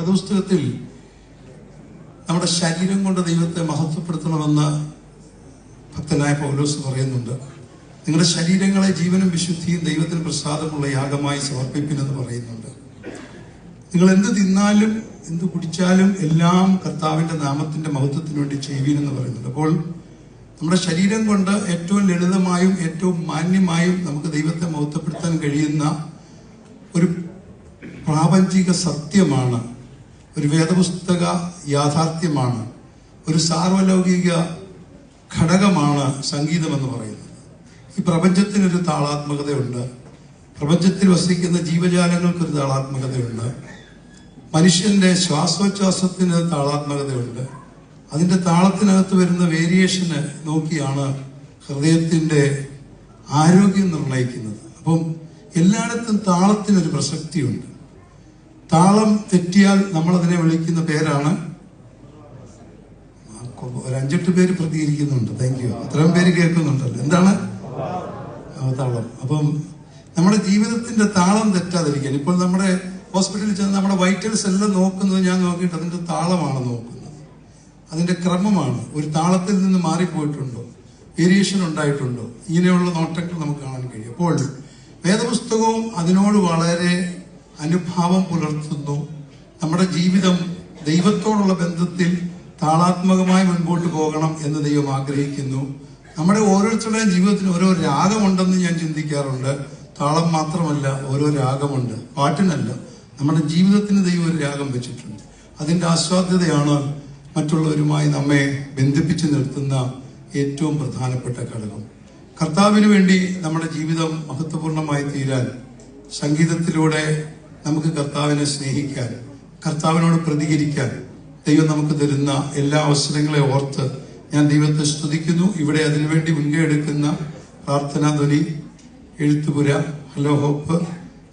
വേദപുസ്തകത്തിൽ നമ്മുടെ ശരീരം കൊണ്ട് ദൈവത്തെ മഹത്വപ്പെടുത്തണമെന്ന് ഭക്തനായ പൗലോസ് പറയുന്നുണ്ട്. നിങ്ങളുടെ ശരീരങ്ങളെ ജീവനും വിശുദ്ധിയും ദൈവത്തിന് പ്രസാദമുള്ള യാഗമായി സമർപ്പിക്കുന്നെന്ന് പറയുന്നുണ്ട്. നിങ്ങൾ എന്ത് തിന്നാലും എന്ത് കുടിച്ചാലും എല്ലാം കർത്താവിന്റെ നാമത്തിന്റെ മഹത്വത്തിന് വേണ്ടി ചെയ്യുവീനെന്ന് പറയുന്നുണ്ട്. അപ്പോൾ നമ്മുടെ ശരീരം കൊണ്ട് ഏറ്റവും ലളിതമായും ഏറ്റവും മാന്യമായും നമുക്ക് ദൈവത്തെ മഹത്വപ്പെടുത്താൻ കഴിയുന്ന ഒരു പ്രാപഞ്ചിക സത്യമാണ് ഒരു വേദപുസ്തക യാഥാർത്ഥ്യമാണ്. ഒരു സാർവലൗകിക ഘടകമാണ് സംഗീതം എന്ന് പറയുന്നത്. ഈ പ്രപഞ്ചത്തിനൊരു താളാത്മകതയുണ്ട്. പ്രപഞ്ചത്തിൽ വസിക്കുന്ന ജീവജാലങ്ങൾക്കൊരു താളാത്മകതയുണ്ട്. മനുഷ്യന്റെ ശ്വാസോച്ഛ്വാസത്തിന് താളാത്മകതയുണ്ട്. അതിന്റെ താളത്തിനകത്ത് വരുന്ന വേരിയേഷന് നോക്കിയാണ് ഹൃദയത്തിന്റെ ആരോഗ്യം നിർണയിക്കുന്നത് അപ്പം എല്ലായിടത്തും താളത്തിനൊരു പ്രസക്തിയുണ്ട്. താളം തെറ്റിയാൽ നമ്മൾ അതിനെ വിളിക്കുന്ന പേരാണ് ഒരു അഞ്ചെട്ട് പേര് പ്രതികരിക്കുന്നുണ്ട്. താങ്ക് യു അത്രയും പേര് കേൾക്കുന്നുണ്ടല്ലോ. എന്താണ്? താളം. അപ്പം നമ്മുടെ ജീവിതത്തിന്റെ താളം തെറ്റാതിരിക്കാൻ. ഇപ്പോൾ നമ്മുടെ ഹോസ്പിറ്റലിൽ ചെന്ന് നമ്മുടെ വൈറ്റൽസ് എല്ലാം നോക്കുന്നത് ഞാൻ നോക്കിയിട്ട് അതിന്റെ താളമാണ് നോക്കുന്നത്. അതിന്റെ ക്രമമാണ്. ഒരു താളത്തിൽ നിന്ന് മാറിപ്പോയിട്ടുണ്ടോ? വേരിയേഷൻ ഉണ്ടായിട്ടുണ്ടോ? ഇങ്ങനെയുള്ള നോട്ടങ്ങൾ നമുക്ക് കാണാൻ കഴിയും. അപ്പോൾ വേദപുസ്തകവും അതിനോട് വളരെ അനുഭാവം പുലർത്തുന്നു. നമ്മുടെ ജീവിതം ദൈവത്തോടുള്ള ബന്ധത്തിൽ താളാത്മകമായി മുൻപോട്ട് പോകണം എന്ന് ദൈവം ആഗ്രഹിക്കുന്നു. നമ്മുടെ ഓരോരുത്തരുടെയും ജീവിതത്തിന് ഓരോ രാഗമുണ്ടെന്ന് ഞാൻ ചിന്തിക്കാറുണ്ട്. താളം മാത്രമല്ല ഓരോ രാഗമുണ്ട്. പാട്ടിനല്ല നമ്മുടെ ജീവിതത്തിന് ദൈവം ഒരു രാഗം വെച്ചിട്ടുണ്ട്. അതിന്റെ ആസ്വാദ്യതയാണ് മറ്റുള്ളവരുമായി നമ്മെ ബന്ധിപ്പിച്ച് നിർത്തുന്ന ഏറ്റവും പ്രധാനപ്പെട്ട ഘടകം. കർത്താവിന് വേണ്ടി നമ്മുടെ ജീവിതം മഹത്വപൂർണമായി തീരാൻ സംഗീതത്തിലൂടെ നമുക്ക് കർത്താവിനെ സ്നേഹിക്കാൻ കർത്താവിനോട് പ്രതികരിക്കാൻ ദൈവം നമുക്ക് തരുന്ന എല്ലാ അവസരങ്ങളെ ഓർത്ത് ഞാൻ ദൈവത്തെ സ്തുതിക്കുന്നു. ഇവിടെ അതിനുവേണ്ടി മുൻകൈ എടുക്കുന്ന പ്രാർത്ഥനാ ധ്വനി എഴുത്തുപുര ഹലോ ഹോപ്പ്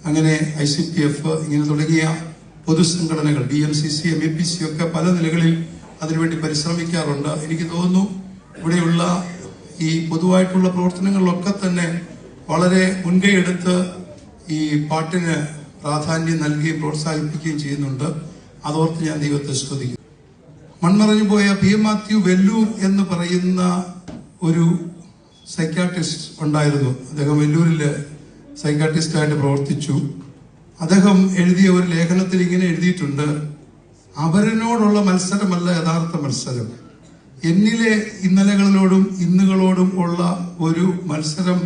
അങ്ങനെ ഐ സി പി എഫ് ഇങ്ങനെ തുടങ്ങിയ പൊതുസംഘടനകൾ D M C C M A P C ഒക്കെ പല നിലകളിൽ അതിനുവേണ്ടി പരിശ്രമിക്കാറുണ്ട്. എനിക്ക് തോന്നുന്നു ഇവിടെയുള്ള ഈ പൊതുവായിട്ടുള്ള പ്രവർത്തനങ്ങളിലൊക്കെ തന്നെ വളരെ മുൻകൈ എടുത്ത് ഈ പാട്ടിന് പ്രാധാന്യം നൽകുകയും പ്രോത്സാഹിപ്പിക്കുകയും ചെയ്യുന്നുണ്ട്. അതോർത്ത് ഞാൻ ദൈവത്തെ സ്തുതിക്കുന്നു. മൺമറഞ്ഞു പോയ പി എം മാത്യു വെല്ലൂർ എന്ന് പറയുന്ന ഒരു സൈക്കാട്രിസ്റ്റ് ഉണ്ടായിരുന്നു. അദ്ദേഹം വെല്ലൂരിൽ സൈക്കാട്രിസ്റ്റായിട്ട് പ്രവർത്തിച്ചു. അദ്ദേഹം എഴുതിയ ഒരു ലേഖനത്തിൽ ഇങ്ങനെ എഴുതിയിട്ടുണ്ട്. അവരനോടുള്ള മത്സരമല്ല യഥാർത്ഥ മത്സരം. എന്നിലെ ഇന്നലകളിലോടും ഇന്നുകളോടും ഉള്ള ഒരു മത്സരം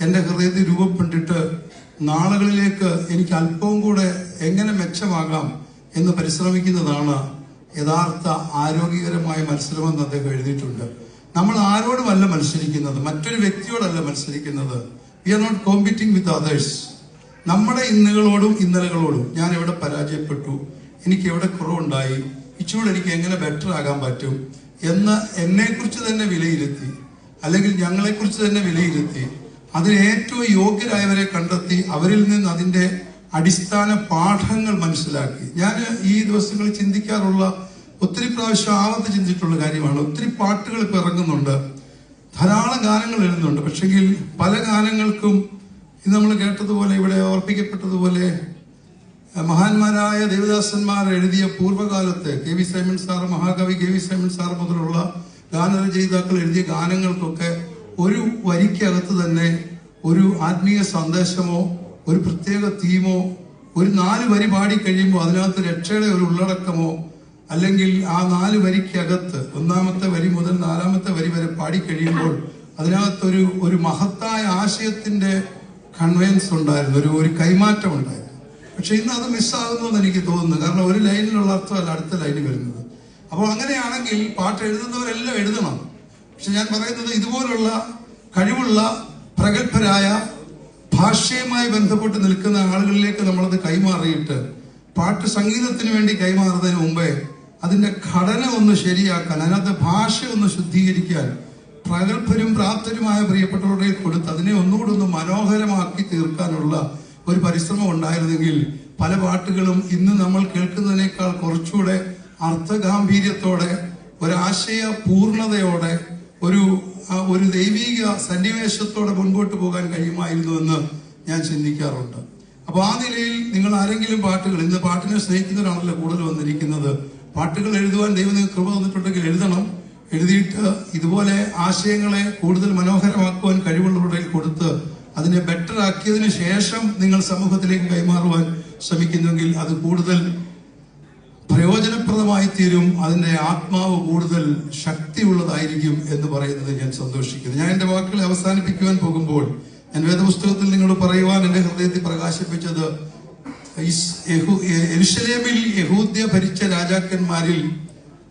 എന്റെ ഹൃദയത്തിൽ രൂപപ്പെട്ടിട്ട് നാളുകളിലേക്ക് എനിക്ക് അല്പവും കൂടെ എങ്ങനെ മെച്ചമാകാം എന്ന് പരിശ്രമിക്കുന്നതാണ് യഥാർത്ഥ ആരോഗ്യകരമായ മത്സരമെന്ന് അദ്ദേഹം എഴുതിയിട്ടുണ്ട്. നമ്മൾ ആരോടുമല്ല മത്സരിക്കുന്നത് മറ്റൊരു വ്യക്തിയോടല്ല മത്സരിക്കുന്നത്. We are not competing with others നമ്മുടെ ഇന്നുകളോടും ഇന്നലകളോടും ഞാൻ എവിടെ പരാജയപ്പെട്ടു? എനിക്ക് എവിടെ കുറവുണ്ടായി? ഇച്ചുകൂടെ എനിക്ക് എങ്ങനെ ബെറ്റർ ആകാൻ പറ്റും? എന്ന് എന്നെക്കുറിച്ച് തന്നെ വിലയിരുത്തി അല്ലെങ്കിൽ ഞങ്ങളെക്കുറിച്ച് തന്നെ വിലയിരുത്തി അതിന് ഏറ്റവും യോഗ്യരായവരെ കണ്ടെത്തി അവരിൽ നിന്ന് അതിന്റെ അടിസ്ഥാന പാഠങ്ങൾ മനസ്സിലാക്കി. ഞാൻ ഈ ദിവസങ്ങളിൽ ചിന്തിക്കാറുള്ള ഒത്തിരി പ്രാവശ്യം ആവത്ത് ചിന്തിച്ചിട്ടുള്ള കാര്യമാണ്. ഒത്തിരി പാട്ടുകൾ ഇപ്പൊ ഇറങ്ങുന്നുണ്ട്. ധാരാളം ഗാനങ്ങൾ എഴുതുന്നുണ്ട്. പക്ഷെങ്കിൽ പല ഗാനങ്ങൾക്കും ഇന്ന് നമ്മൾ കേട്ടതുപോലെ ഇവിടെ ഓർപ്പിക്കപ്പെട്ടതുപോലെ മഹാന്മാരായ ദേവദാസന്മാർ എഴുതിയ പൂർവകാലത്ത് കെ വി സൈമൺ സാർ മഹാകവി കെ വി സൈമൺ സാർ മുതലുള്ള ഗാനരചയിതാക്കൾ എഴുതിയ ഗാനങ്ങൾക്കൊക്കെ ഒരു വരിക്കകത്ത് തന്നെ ഒരു ആത്മീയ സന്ദേശമോ ഒരു പ്രത്യേക തീമോ ഒരു നാല് വരി പാടി കഴിയുമ്പോൾ അതിനകത്ത് രക്ഷയുടെ ഒരു ഉള്ളടക്കമോ അല്ലെങ്കിൽ ആ നാല് വരിക്കകത്ത് ഒന്നാമത്തെ വരി മുതൽ നാലാമത്തെ വരി വരെ പാടി കഴിയുമ്പോൾ അതിനകത്തൊരു ഒരു മഹത്തായ ആശയത്തിന്റെ കൺവെൻസ് ഉണ്ടായിരുന്നു ഒരു ഒരു കൈമാറ്റം ഉണ്ടായിരുന്നു. പക്ഷെ ഇന്ന് അത് മിസ്സാകുന്നു എനിക്ക് തോന്നുന്നു. കാരണം ഒരു ലൈനിലുള്ള അർത്ഥമല്ല അടുത്ത ലൈനിൽ വരുന്നത്. അപ്പോൾ അങ്ങനെയാണെങ്കിൽ പാട്ട് എഴുതുന്നവരെല്ലാം എഴുതണം. പക്ഷെ ഞാൻ പറയുന്നത് ഇതുപോലുള്ള കഴിവുള്ള പ്രഗത്ഭരായ ഭാഷയുമായി ബന്ധപ്പെട്ട് നിൽക്കുന്ന ആളുകളിലേക്ക് നമ്മളത് കൈമാറിയിട്ട് പാട്ട് സംഗീതത്തിന് വേണ്ടി കൈമാറുന്നതിന് മുമ്പേ അതിന്റെ ഘടന ഒന്ന് ശരിയാക്കാൻ അതിനകത്ത് ഭാഷ ഒന്ന് ശുദ്ധീകരിക്കാൻ പ്രഗത്ഭരും പ്രാപ്തരുമായ പ്രിയപ്പെട്ടവരുടെ കൊടുത്ത് അതിനെ ഒന്നുകൂടി ഒന്ന് മനോഹരമാക്കി തീർക്കാനുള്ള ഒരു പരിശ്രമം ഉണ്ടായിരുന്നെങ്കിൽ പല പാട്ടുകളും ഇന്ന് നമ്മൾ കേൾക്കുന്നതിനേക്കാൾ കുറച്ചുകൂടെ അർത്ഥഗാംഭീര്യത്തോടെ ഒരാശയ പൂർണതയോടെ ഒരു ഒരു ദൈവീക സന്നിവേശത്തോടെ മുൻപോട്ട് പോകാൻ കഴിയുമായിരുന്നു എന്ന് ഞാൻ ചിന്തിക്കാറുണ്ട്. അപ്പൊ ആ നിലയിൽ നിങ്ങൾ ആരെങ്കിലും പാട്ടുകൾ ഇന്ന് പാട്ടിനെ സ്നേഹിക്കുന്നവരാണല്ലോ കൂടുതൽ വന്നിരിക്കുന്നത്. പാട്ടുകൾ എഴുതുവാൻ ദൈവം നിങ്ങൾ കൃപ തന്നിട്ടുണ്ടെങ്കിൽ എഴുതണം. എഴുതിയിട്ട് ഇതുപോലെ ആശയങ്ങളെ കൂടുതൽ മനോഹരമാക്കുവാൻ കഴിവുള്ളവരുടെ കൊടുത്ത് അതിനെ ബെറ്റർ ആക്കിയതിനു ശേഷം നിങ്ങൾ സമൂഹത്തിലേക്ക് കൈമാറുവാൻ ശ്രമിക്കുന്നെങ്കിൽ അത് കൂടുതൽ പ്രയോജനപ്രദമായി തീരും അതിന്റെ ആത്മാവ് കൂടുതൽ ശക്തിയുള്ളതായിരിക്കും എന്ന് പറയുന്നത് ഞാൻ സന്തോഷിക്കുന്നു. ഞാൻ എന്റെ വാക്കുകൾ അവസാനിപ്പിക്കുവാൻ പോകുമ്പോൾ ഞാൻ വേദപുസ്തകത്തിൽ നിങ്ങളോട് പറയുവാൻ എന്റെ ഹൃദയത്തിൽ പ്രകാശിപ്പിച്ചത് എരുഷലേമിൽ യഹൂ- യഹൂദ്യ ഭരിച്ച രാജാക്കന്മാരിൽ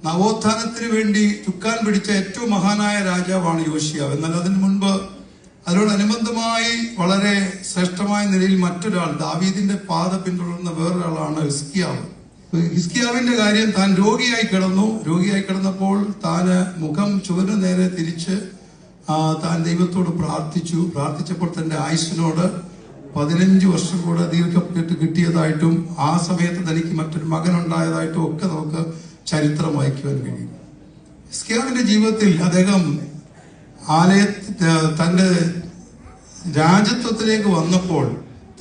നവോത്ഥാനത്തിന് വേണ്ടി ചുക്കാൻ പിടിച്ച ഏറ്റവും മഹാനായ രാജാവാണ് യോശിയാവ്. എന്നാൽ അതിനു മുൻപ് അതിനോടനുബന്ധമായി വളരെ ശ്രേഷ്ഠമായ നിലയിൽ മറ്റൊരാൾ ദാവീദിന്റെ പാത പിന്തുടർന്ന വേറൊരാളാണ് ഹിസ്കിയാവ്. ഹിസ്കിയാവിന്റെ കാര്യം താൻ രോഗിയായി കിടന്നു. രോഗിയായി കിടന്നപ്പോൾ താൻ മുഖം ചുവന് നേരെ തിരിച്ച് താൻ ദൈവത്തോട് പ്രാർത്ഥിച്ചു. പ്രാർത്ഥിച്ചപ്പോൾ തന്റെ ആയുസ്സിനോട് പതിനഞ്ച് വർഷം കൂടെ ദീർഘപ്പെട്ട് കിട്ടിയതായിട്ടും ആ സമയത്ത് തനിക്ക് മറ്റൊരു മകൻ ഉണ്ടായതായിട്ടും ഒക്കെ നമുക്ക് ചരിത്രം വായിക്കുവാൻ കഴിയും. ഹിസ്കിയാവിന്റെ ജീവിതത്തിൽ അദ്ദേഹം ആലയ തന്റെ രാജത്വത്തിലേക്ക് വന്നപ്പോൾ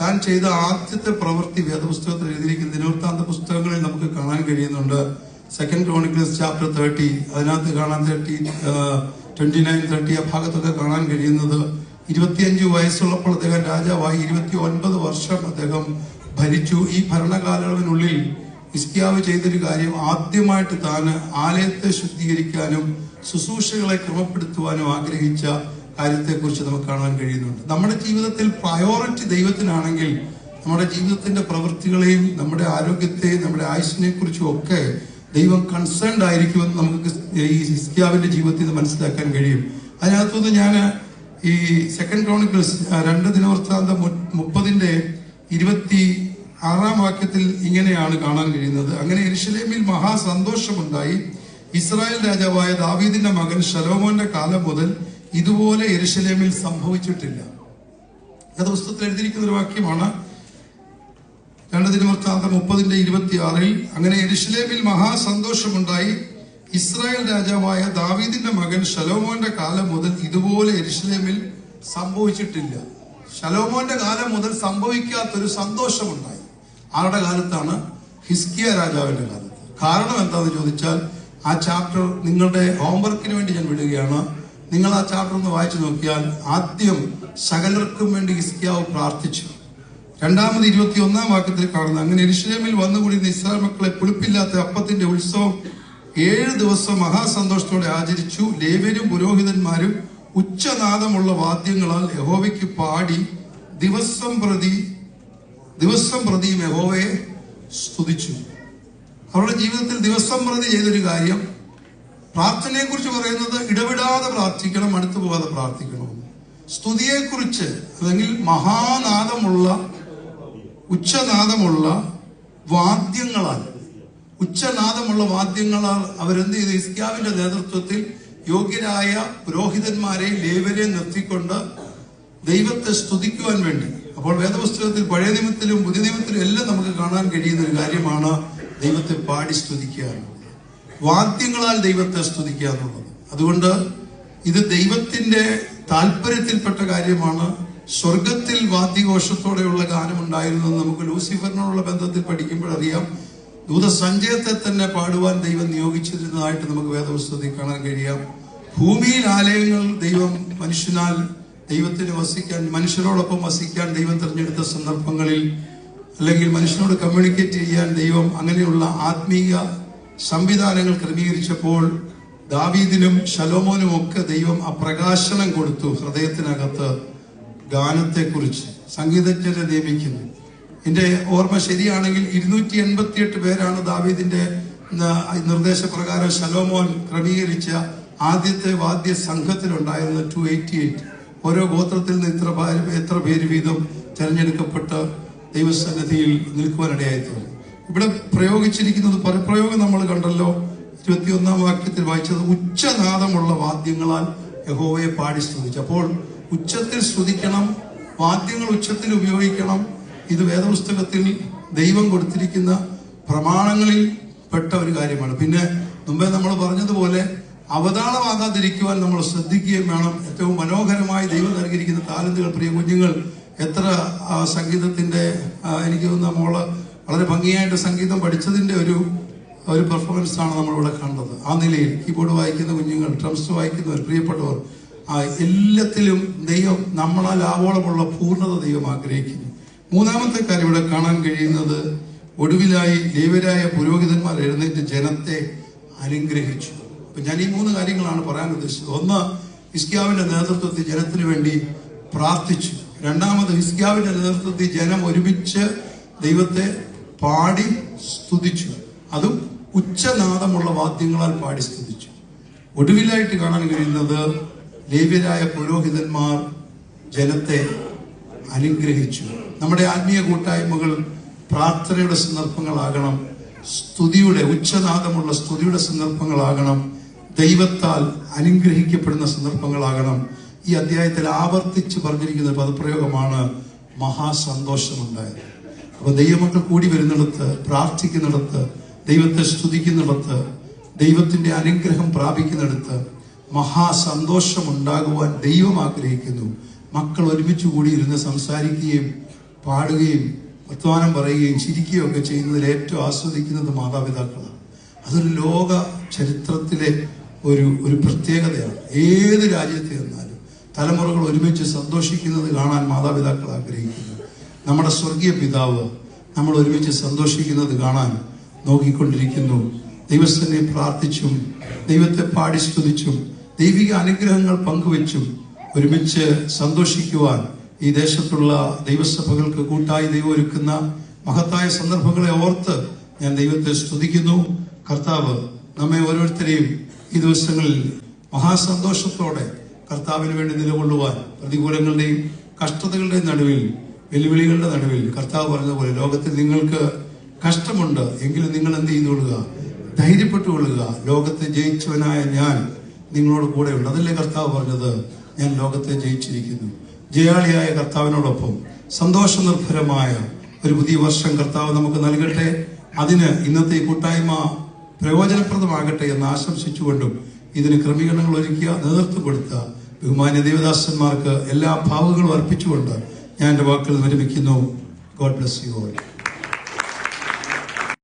താൻ ചെയ്ത ആദ്യത്തെ പ്രവൃത്തി വേദപുസ്തകത്തിൽ എഴുതിയിരിക്കുന്ന ദിനവൃത്താന്ത പുസ്തകങ്ങളിൽ നമുക്ക് കാണാൻ കഴിയുന്നുണ്ട്. സെക്കൻഡ് ക്രോണിക്കിൾസ് ചാപ്റ്റർ തേർട്ടി അതിനകത്ത് കാണാൻ തേർട്ടി ട്വന്റി നയൻ തേർട്ടി ആ ഭാഗത്തൊക്കെ കാണാൻ കഴിയുന്നത് ഇരുപത്തിയഞ്ച് വയസ്സുള്ളപ്പോൾ അദ്ദേഹം രാജാവായി ഇരുപത്തി ഒൻപത് വർഷം അദ്ദേഹം ഭരിച്ചു. ഈ ഭരണകാലയളവിനുള്ളിൽ ഇസ്കിയാവ് ചെയ്തൊരു കാര്യം ആദ്യമായിട്ട് താന് ആലയത്തെ ശുദ്ധീകരിക്കാനും ശുശ്രൂഷകളെ ക്രമപ്പെടുത്തുവാനും ആഗ്രഹിച്ച കാര്യത്തെക്കുറിച്ച് നമുക്ക് കാണാൻ കഴിയുന്നുണ്ട്. നമ്മുടെ ജീവിതത്തിൽ പ്രയോറിറ്റി ദൈവത്തിനാണെങ്കിൽ നമ്മുടെ ജീവിതത്തിന്റെ പ്രവൃത്തികളെയും നമ്മുടെ ആരോഗ്യത്തെയും നമ്മുടെ ആയുസിനെ കുറിച്ചും ഒക്കെ ദൈവം കൺസേൺഡ് ആയിരിക്കുമെന്ന് നമുക്ക് ഈ ഹിസ്കിയാവിന്റെ ജീവിതത്തിൽ നിന്ന് മനസ്സിലാക്കാൻ കഴിയും. അതിനകത്തുനിന്ന് ഞാൻ ഈ സെക്കൻഡ് ക്രോണിക്കിൾസ് രണ്ട് ദിനവൃത്താന്തം മുപ്പതിന്റെ ഇരുപത്തി ആറാം വാക്യത്തിൽ ഇങ്ങനെയാണ് കാണാൻ കഴിയുന്നത്. അങ്ങനെ എരുഷലേമിൽ മഹാസന്തോഷമുണ്ടായി. ഇസ്രായേൽ രാജാവായ ദാവീദിന്റെ മകൻ ശലോമോന്റെ കാലം മുതൽ ഇതുപോലെ എരുഷലേമിൽ സംഭവിച്ചിട്ടില്ല. അത് പുസ്തകത്തിൽ എഴുതിയിരിക്കുന്ന ഒരു വാക്യമാണ്. രണ്ട് ദിനവൃത്താന്തം മുപ്പതിന്റെ ഇരുപത്തിയാറിൽ അങ്ങനെ എരുഷലേമിൽ മഹാസന്തോഷമുണ്ടായി. ഇസ്രായേൽ രാജാവായ ദാവീദിന്റെ മകൻ ഷലോമോന്റെ കാലം മുതൽ ഇതുപോലെ എരുഷലേമിൽ സംഭവിച്ചിട്ടില്ല. ഷലോമോന്റെ കാലം മുതൽ സംഭവിക്കാത്തൊരു സന്തോഷമുണ്ടായി. ആരുടെ കാലത്താണ്? ഹിസ്കിയ രാജാവിന്റെ കാലത്ത്. കാരണം എന്താണെന്ന് ചോദിച്ചാൽ ആ ചാപ്റ്റർ നിങ്ങളുടെ ഹോംവർക്കിന് വേണ്ടി ഞാൻ വിടുകയാണ്. നിങ്ങൾ ആ ചാപ്റ്റർ ഒന്ന് വായിച്ചു നോക്കിയാൽ ആദ്യം സകലർക്കും വേണ്ടി ഹിസ്കിയാവ് പ്രാർത്ഥിച്ചു. രണ്ടാമത് ഇരുപത്തി ഒന്നാം വാക്യത്തിൽ കാണുന്നു. അങ്ങനെ എരുഷലേമിൽ വന്നുകൂടിയിരുന്ന ഇസ്രായേൽ മക്കളെ പുളിപ്പില്ലാത്ത അപ്പത്തിന്റെ ഉത്സവം ഏഴ് ദിവസം മഹാസന്തോഷത്തോടെ ആചരിച്ചു. ലേവരും പുരോഹിതന്മാരും ഉച്ചനാദമുള്ള വാദ്യങ്ങളാൽ യഹോവയ്ക്ക് പാടി ദിവസം പ്രതി ദിവസം പ്രതിയും യഹോവയെ സ്തുതിച്ചു. അവരുടെ ജീവിതത്തിൽ ദിവസം പ്രതി ചെയ്തൊരു കാര്യം പ്രാർത്ഥനയെ കുറിച്ച് പറയുന്നത് ഇടപെടാതെ പ്രാർത്ഥിക്കണം അടുത്തു പോകാതെ പ്രാർത്ഥിക്കണം. സ്തുതിയെക്കുറിച്ച് അല്ലെങ്കിൽ മഹാനാദമുള്ള ഉച്ചനാദമുള്ള വാദ്യങ്ങളാൽ ഉച്ചനാദമുള്ള വാദ്യങ്ങളാൽ അവരെന്ത് ചെയ്തു? ഇസ്കാവിന്റെ നേതൃത്വത്തിൽ യോഗ്യരായ പുരോഹിതന്മാരെ ലേവരെ നിർത്തിക്കൊണ്ട് ദൈവത്തെ സ്തുതിക്കുവാൻ വേണ്ടി അപ്പോൾ വേദപുസ്തകത്തിൽ പഴയ നിയമത്തിലും പുതിയ നിയമത്തിലും എല്ലാം നമുക്ക് കാണാൻ കഴിയുന്ന ഒരു കാര്യമാണ് ദൈവത്തെ പാടി സ്തുതിക്കുക എന്നുള്ളത് വാദ്യങ്ങളാൽ ദൈവത്തെ സ്തുതിക്കുക എന്നുള്ളത്. അതുകൊണ്ട് ഇത് ദൈവത്തിന്റെ താല്പര്യത്തിൽപ്പെട്ട കാര്യമാണ്. സ്വർഗത്തിൽ വാദ്യഘോഷത്തോടെയുള്ള ഗാനം ഉണ്ടായിരുന്നു നമുക്ക് ലൂസിഫറിനോടുള്ള ബന്ധത്തിൽ പഠിക്കുമ്പോഴറിയാം. ദൂതസഞ്ചയത്തെ തന്നെ പാടുവാൻ ദൈവം നിയോഗിച്ചിരുന്നതായിട്ട് നമുക്ക് വേദപുസ്തകത്തിൽ കാണാൻ കഴിയാം. ഭൂമിയിൽ ആലയങ്ങൾ ദൈവം മനുഷ്യനാൽ ദൈവത്തിന് വസിക്കാൻ മനുഷ്യരോടൊപ്പം വസിക്കാൻ ദൈവം തിരഞ്ഞെടുത്ത സന്ദർഭങ്ങളിൽ അല്ലെങ്കിൽ മനുഷ്യനോട് കമ്മ്യൂണിക്കേറ്റ് ചെയ്യാൻ ദൈവം അങ്ങനെയുള്ള ആത്മീയ സംവിധാനങ്ങൾ ക്രമീകരിച്ചപ്പോൾ ദാവീദിനും ശലോമോനും ഒക്കെ ദൈവം അപ്രകാശനം കൊടുത്തു ഹൃദയത്തിനകത്ത് ഗാനത്തെക്കുറിച്ച് സംഗീതജ്ഞരെ നിയമിക്കുന്നു. എന്റെ ഓർമ്മ ശരിയാണെങ്കിൽ ഇരുന്നൂറ്റി എൺപത്തിയെട്ട് പേരാണ് ദാവീദിന്റെ നിർദ്ദേശപ്രകാരം ശലോമോൻ ക്രമീകരിച്ച ആദ്യത്തെ വാദ്യ സംഘത്തിലുണ്ടായിരുന്ന ടു എയ്റ്റി എയ്റ്റ് ഓരോ ഗോത്രത്തിൽ നിന്ന് ഇത്ര എത്ര പേര് വീതം തിരഞ്ഞെടുക്കപ്പെട്ട് ദൈവസന്നിധിയിൽ നിൽക്കുവാനിടയായിത്തീർന്നു. ഇവിടെ പ്രയോഗിച്ചിരിക്കുന്നത് പരപ്രയോഗം നമ്മൾ കണ്ടല്ലോ. ഇരുപത്തിയൊന്നാം വാക്യത്തിൽ വായിച്ചത് ഉച്ചനാദമുള്ള വാദ്യങ്ങളാൽ യഹോവയെ പാടി സ്തുതിച്ചു. അപ്പോൾ ഉച്ചത്തിൽ സ്തുതിക്കണം വാദ്യങ്ങൾ ഉച്ചത്തിൽ ഉപയോഗിക്കണം. ഇത് വേദപുസ്തകത്തിൽ ദൈവം കൊടുത്തിരിക്കുന്ന പ്രമാണങ്ങളിൽ പെട്ട ഒരു കാര്യമാണ്. പിന്നെ മുമ്പേ നമ്മൾ പറഞ്ഞതുപോലെ അവതാളമാകാതിരിക്കുവാൻ നമ്മൾ ശ്രദ്ധിക്കുകയും വേണം. ഏറ്റവും മനോഹരമായി ദൈവം നൽകിയിരിക്കുന്ന താലന്തുകൾ പ്രിയ കുഞ്ഞുങ്ങൾ എത്ര സംഗീതത്തിന്റെ എനിക്ക് തോന്നുന്ന മോൾ വളരെ ഭംഗിയായിട്ട് സംഗീതം പഠിച്ചതിന്റെ ഒരു ഒരു പെർഫോമൻസ് ആണ് നമ്മളിവിടെ കണ്ടത്. ആ നിലയിൽ കീബോർഡ് വായിക്കുന്ന കുഞ്ഞുങ്ങൾ ഡ്രംസ് വായിക്കുന്നവർ പ്രിയപ്പെട്ടവർ ആ എല്ലാത്തിലും ദൈവം നമ്മളാൽ ആവോളമുള്ള പൂർണത ദൈവം ആഗ്രഹിക്കുന്നു. മൂന്നാമത്തെ കാര്യം ഇവിടെ കാണാൻ കഴിയുന്നത് ഒടുവിലായി ദൈവരായ പുരോഹിതന്മാർ എഴുന്നേറ്റ് ജനത്തെ അനുഗ്രഹിച്ചു. അപ്പൊ ഞാൻ ഈ മൂന്ന് കാര്യങ്ങളാണ് പറയാൻ ഉദ്ദേശിച്ചത്. ഒന്ന് ഹിസ്ക്യാവിന്റെ നേതൃത്വത്തിൽ ജനത്തിന് വേണ്ടി പ്രാർത്ഥിച്ചു. രണ്ടാമത് ഹിസ്ക്യാവിന്റെ നേതൃത്വത്തിൽ ജനം ഒരുമിച്ച് ദൈവത്തെ പാടി സ്തുതിച്ചു. അതും ഉച്ചനാദമുള്ള വാദ്യങ്ങളാൽ പാടി സ്തുതിച്ചു. ഒടുവിലായിട്ട് കാണാൻ കഴിയുന്നത് ലേവ്യരായ പുരോഹിതന്മാർ ജനത്തെ അനുഗ്രഹിച്ചു. നമ്മുടെ ആത്മീയ കൂട്ടായ്മകൾ പ്രാർത്ഥനയുടെ സന്ദർഭങ്ങളാകണം സ്തുതിയുടെ ഉച്ചനാദമുള്ള സ്തുതിയുടെ സന്ദർഭങ്ങളാകണം ദൈവത്താൽ അനുഗ്രഹിക്കപ്പെടുന്ന സന്ദർഭങ്ങളാകണം. ഈ അധ്യായത്തിൽ ആവർത്തിച്ച് പറഞ്ഞിരിക്കുന്ന പദപ്രയോഗമാണ് മഹാസന്തോഷമുണ്ടായത്. അപ്പൊ ദൈവമക്കൾ കൂടി വരുന്നിടത്ത് പ്രാർത്ഥിക്കുന്നിടത്ത് ദൈവത്തെ സ്തുതിക്കുന്നിടത്ത് ദൈവത്തിന്റെ അനുഗ്രഹം പ്രാപിക്കുന്നിടത്ത് മഹാസന്തോഷം ഉണ്ടാകുവാൻ ദൈവം ആഗ്രഹിക്കുന്നു. മക്കൾ ഒരുമിച്ച് കൂടി ഇരുന്ന് സംസാരിക്കുകയും പാടുകയും വർത്തമാനം പറയുകയും ചിരിക്കുകയും ഒക്കെ ചെയ്യുന്നതിൽ ഏറ്റവും ആസ്വദിക്കുന്നത് മാതാപിതാക്കളാണ്. അതൊരു ലോക ചരിത്രത്തിലെ ഒരു ഒരു പ്രത്യേകതയാണ്. ഏത് രാജ്യത്ത് തലമുറകൾ ഒരുമിച്ച് സന്തോഷിക്കുന്നത് കാണാൻ മാതാപിതാക്കൾ ആഗ്രഹിക്കുന്നു. നമ്മുടെ സ്വർഗീയ പിതാവ് നമ്മൾ ഒരുമിച്ച് സന്തോഷിക്കുന്നത് കാണാൻ നോക്കിക്കൊണ്ടിരിക്കുന്നു. ദൈവസ്ഥനെ പ്രാർത്ഥിച്ചും ദൈവത്തെ പാടി സ്തുതിച്ചും ദൈവിക അനുഗ്രഹങ്ങൾ പങ്കുവെച്ചും ഒരുമിച്ച് സന്തോഷിക്കുവാൻ ഈ ദേശത്തുള്ള ദൈവസഭകൾക്ക് കൂട്ടായി ദൈവം ഒരുക്കുന്ന മഹത്തായ സന്ദർഭങ്ങളെ ഓർത്ത് ഞാൻ ദൈവത്തെ സ്തുതിക്കുന്നു. കർത്താവ് നമ്മെ ഓരോരുത്തരെയും ഈ ദിവസങ്ങളിൽ മഹാസന്തോഷത്തോടെ കർത്താവിന് വേണ്ടി നിലകൊള്ളുവാൻ പ്രതികൂലങ്ങളുടെയും കഷ്ടതകളുടെയും നടുവിൽ വെല്ലുവിളികളുടെ നടുവിൽ കർത്താവ് പറഞ്ഞതുപോലെ ലോകത്തിൽ നിങ്ങൾക്ക് കഷ്ടമുണ്ട് എങ്കിലും നിങ്ങൾ എന്ത് ചെയ്തുകൊള്ളുക? ധൈര്യപ്പെട്ടുകൊള്ളുക. ലോകത്തെ ജയിച്ചവനായ ഞാൻ നിങ്ങളോട് കൂടെയുണ്ട്. അതല്ലേ കർത്താവ് പറഞ്ഞത്? ഞാൻ ലോകത്തെ ജയിച്ചിരിക്കുന്നു. ജയാളിയായ കർത്താവിനോടൊപ്പം സന്തോഷ നിർഭരമായ ഒരു പുതിയ വർഷം കർത്താവ് നമുക്ക് നൽകട്ടെ. അതിന് ഇന്നത്തെ കൂട്ടായ്മ പ്രയോജനപ്രദമാകട്ടെ എന്ന് ആശംസിച്ചുകൊണ്ടും ഇതിന് ക്രമീകരണങ്ങൾ ഒരുക്കിയ നേതൃത്വം കൊടുത്ത ബഹുമാന്യ ദേവദാസന്മാർക്ക് എല്ലാ ഭാവുകളും അർപ്പിച്ചുകൊണ്ട് ഞാൻ എന്റെ വാക്കുകൾ വിരമിക്കുന്നു. God bless you all